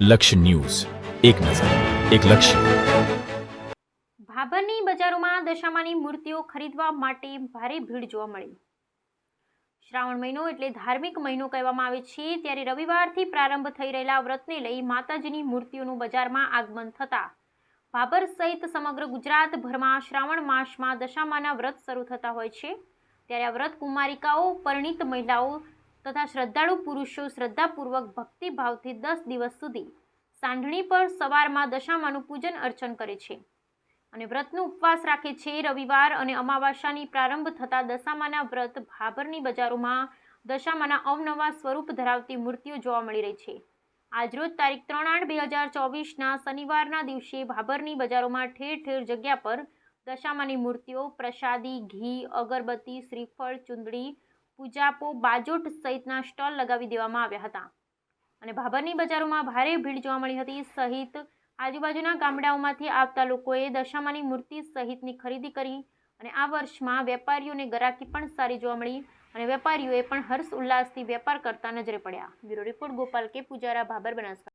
લક્ષ્ય ન્યૂઝ. એક નજર, એક લક્ષ્ય. ભાભરની બજારોમાં દશામાની મૂર્તિઓ ખરીદવા માટે ભારે ભીડ જોવા મળી. શ્રાવણ મહિનો એટલે ધાર્મિક મહિનો કહેવામાં આવે છે, ત્યારે રવિવારથી પ્રારંભ થઈ રહેલા વ્રતને લઈ માતાજીની મૂર્તિઓનું બજારમાં આગમન થતા. ભાભર સહિત સમગ્ર ગુજરાતભરમાં શ્રાવણ માસમાં દશામાના વ્રત શરૂ થતા હોય છે. ત્યારે આ વ્રત કુમારિકાઓ પરિણીત મહિલાઓ તથા શ્રદ્ધાળુ પુરુષો શ્રદ્ધાપૂર્વક ભક્તિભાવથી દસ દિવસ સુધી સાંઢણી પર સવારમાં દશામાનું પૂજન અર્ચન કરે છે. અને વ્રતનો ઉપવાસ રાખે છે રવિવાર અને અમાવાસ્યાની પ્રારંભ થતા દશામાના વ્રત ભાભરની બજારોમાં દશામાના અવનવા સ્વરૂપ ધરાવતી મૂર્તિઓ જોવા મળી રહી છે. આજરોજ તારીખ ત્રણ આઠ બે હજાર ચોવીસના શનિવારના દિવસે ભાભરની બજારોમાં ઠેર ઠેર જગ્યા પર દશામાની મૂર્તિઓ પ્રસાદી, ઘી, અગરબત્તી, શ્રીફળ, ચુંદડી પૂજાપો બાજોટ સહિતના સ્ટોલ લગાવી દેવામાં આવ્યા હતા. અને ભાભરની બજારોમાં ભારે ભીડ જોવા મળી હતી સહિત આજુબાજુના ગામડાઓમાંથી આવતા લોકોએ દશામાની મૂર્તિ સહિતની ખરીદી કરી અને આ વર્ષમાં વેપારીઓને ગરાકી પણ સારી જોવા મળી અને વેપારીઓએ પણ હર્ષ ઉલ્લાસથી વેપાર કરતા નજરે પડ્યા. બ્યુરો રિપોર્ટ ગોપાલ કે પૂજારા ભાબર બનાસકાંઠા.